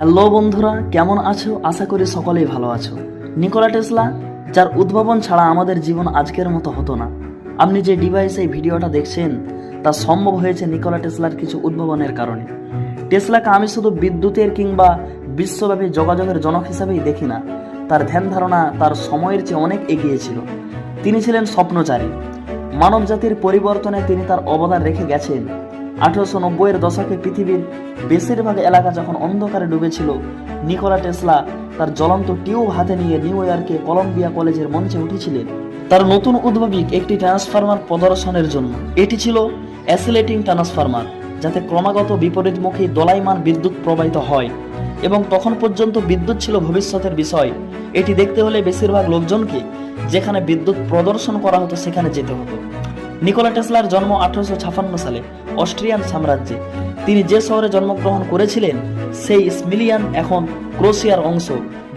Hello বন্ধুরা, কেমন আছো? আশা করি সকলেই ভালো আছো। নিকোলা টেসলা, যার উদ্ভাবন ছাড়া আমাদের জীবন আজকের মতো হতো না। আপনি যে ডিভাইসে ভিডিওটা দেখছেন, তা সম্ভব হয়েছে নিকোলা টেসলার কিছু উদ্ভাবনের কারণে। টেসলাকে আমি শুধু বিদ্যুতের কিংবা বিশ্বব্যাপী যোগাযোগের জনক হিসাবেই দেখি না। তার ধ্যান ধারণা, তার সময়ের চেয়ে অনেক এগিয়ে ছিল। তিনি ছিলেন স্বপ্নচারী। মানব জাতির পরিবর্তনে তিনি তার অবদান রেখে গেছেন। আঠারোশো নব্বইয়ের দশকে পৃথিবীর বেশিরভাগ এলাকা যখন অন্ধকারে ডুবেছিল, নিকোলা টেসলা তার জ্বলন্ত টিউব হাতে নিয়ে নিউ ইয়র্কে কলম্বিয়া কলেজের মঞ্চে উঠেছিলেন। তার নতুন উদ্ভাবিক একটি ট্রান্সফরমার প্রদর্শনের জন্য। এটি ছিল অ্যাসিলেটিং ট্রান্সফরমার, যাতে ক্রমাগত বিপরীতমুখী দোলাইমান বিদ্যুৎ প্রবাহিত হয়। এবং তখন পর্যন্ত বিদ্যুৎ ছিল ভবিষ্যতের বিষয়। এটি দেখতে হলে বেশিরভাগ লোকজনকে যেখানে বিদ্যুৎ প্রদর্শন করা হতো সেখানে যেতে হতো। নিকোলা টেসলার জন্ম আঠারোশো সালে অস্ট্রিয়ান সাম্রাজ্যে। তিনি যে শহরে জন্মগ্রহণ করেছিলেন, সেই স্মিলিয়ান এখন ক্রোশিয়ার অংশ,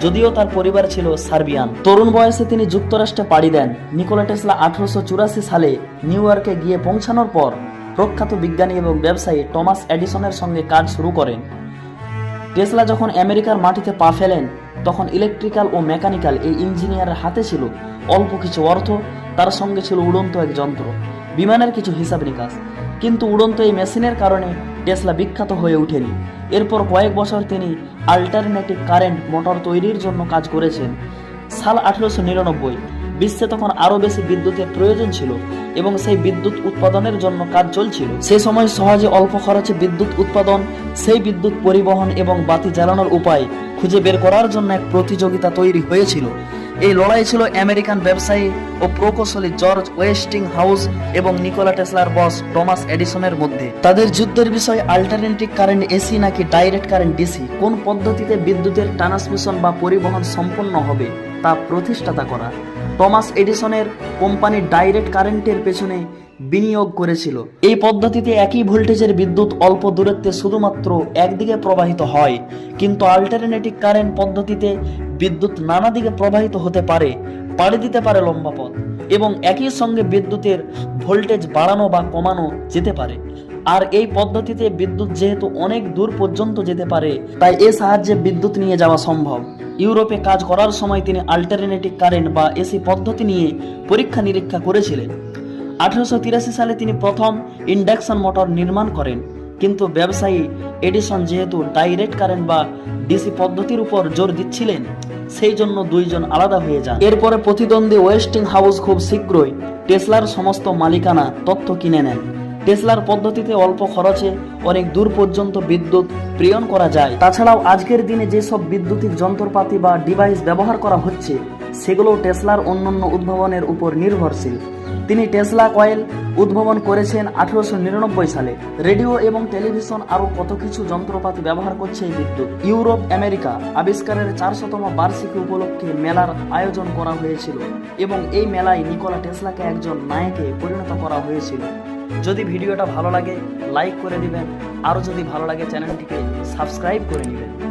যদিও তার পরিবার ছিল সার্বিয়ান। তরুণ বয়সে তিনি যুক্তরাষ্ট্রে পাড়ি দেন। নিকোলা টেসলা আঠারোশো চুরাশি সালে নিউ ইয়র্কে গিয়ে পৌঁছানোর পর প্রখ্যাত বিজ্ঞানী এবং ব্যবসায়ী টমাস এডিসনের সঙ্গে কাজ শুরু করেন। টেসলা যখন আমেরিকার মাটিতে পা ফেলেন, তখন ইলেকট্রিক্যাল ও মেকানিক্যাল এই ইঞ্জিনিয়ারের হাতে ছিল অল্প কিছু অর্থ, তার সঙ্গে ছিল উড়ন্ত এক যন্ত্র, বিমানের কিছু হিসাব নিকাশ। কিন্তু উড়ন্ত এই মেশিনের কারণে টেসলা বিখ্যাত হয়ে ওঠেনি। এরপর কয়েক বছর তিনি আল্টারনেটিভ কারেন্ট মোটর তৈরির জন্য কাজ করেছেন। সাল আঠেরোশো নিরানব্বই, বিশ্বে তখন আরও বেশি বিদ্যুতের প্রয়োজন ছিল। এবং সেই বিদ্যুৎ উৎপাদনের জন্য কাজ চলছিল। সেই সময় সহজে অল্প খরচে বিদ্যুৎ উৎপাদন, সেই বিদ্যুৎ পরিবহন এবং বাতি জ্বালানোর উপায় খুঁজে বের করার জন্য এক প্রতিযোগিতা তৈরি হয়েছিল। এই লড়াই ছিল আমেরিকান ব্যবসায়ী ও প্রকৌশলী জর্জ ওয়েস্টিং হাউস এবং নিকোলা টেসলার বস টমাস এডিসনের মধ্যে। তাদের যুদ্ধের বিষয় আল্টারনেটিভ কারেন্ট এসি নাকি ডাইরেক্ট কারেন্ট ডিসি? কোন পদ্ধতিতে বিদ্যুতের ট্রান্সমিশন বা পরিবহন সম্পন্ন হবে তা প্রতিষ্ঠাতা করা? টমাস এডিসনের কোম্পানি ডাইরেক্ট কারেন্টের পেছনে বিনিয়োগ করেছিল। এই পদ্ধতিতে একই ভোল্টেজের বিদ্যুৎ অল্প দূরত্বে শুধুমাত্র একদিকে প্রবাহিত হয়, কিন্তু আল্টারনেটিভ কারেন্ট পদ্ধতিতে বিদ্যুৎ নানা দিকে প্রবাহিত হতে পারে, পাড়ি দিতে পারে লম্বা পথ, এবং একই সঙ্গে বিদ্যুতের ভোল্টেজ বাড়ানো বা কমানো যেতে পারে। আর এই পদ্ধতিতে বিদ্যুৎ যেহেতু অনেক দূর পর্যন্ত যেতে পারে, তাই এ সাহায্যে বিদ্যুৎ নিয়ে যাওয়া সম্ভব। ইউরোপে কাজ করার সময় তিনি আল্টারনেটিভ কারেন্ট বা এসি পদ্ধতি নিয়ে পরীক্ষা নিরীক্ষা করেছিলেন। আঠারোশো তিরাশি সালে তিনি প্রথম ইন্ডাকশন মোটর নির্মাণ করেন, কিন্তু ব্যবসায়ী এডিসন যেহেতু ডাইরেক্ট কারেন্ট বা ডিসি পদ্ধতির উপর জোর দিচ্ছিলেন, সেই জন্য দুইজন আলাদা হয়ে যান। এরপরে প্রতিদ্বন্দ্বী ওয়েস্টিং হাউস খুব শীঘ্রই টেসলার সমস্ত মালিকানা তথ্য কিনে নেন। টেসলার পদ্ধতিতে অল্প খরচে অনেক দূর পর্যন্ত বিদ্যুৎ প্রেরণ করা যায়। তাছাড়াও আজকের দিনে যেসব বৈদ্যুতিক যন্ত্রপাতি বা ডিভাইস ব্যবহার করা হচ্ছে সেগুলো টেসলার অন্যান্য উদ্ভাবনের উপর নির্ভরশীল। তিনি টেসলা কয়েল উদ্ভাবন করেছেন আঠারোশো নিরানব্বই সালে। রেডিও এবং টেলিভিশন আরও কত কিছু যন্ত্রপাতি ব্যবহার করছে এই বিদ্যুৎ? ইউরোপ, আমেরিকা আবিষ্কারের চারশোতম বার্ষিকী উপলক্ষে মেলার আয়োজন করা হয়েছিল এবং এই মেলায় নিকোলা টেসলাকে একজন নায়কে পরিণত করা হয়েছিল। যদি ভিডিওটা ভালো লাগে লাইক করে দিবেন। আরও যদি ভালো লাগে, চ্যানেলটিকে সাবস্ক্রাইব করে নেবেন।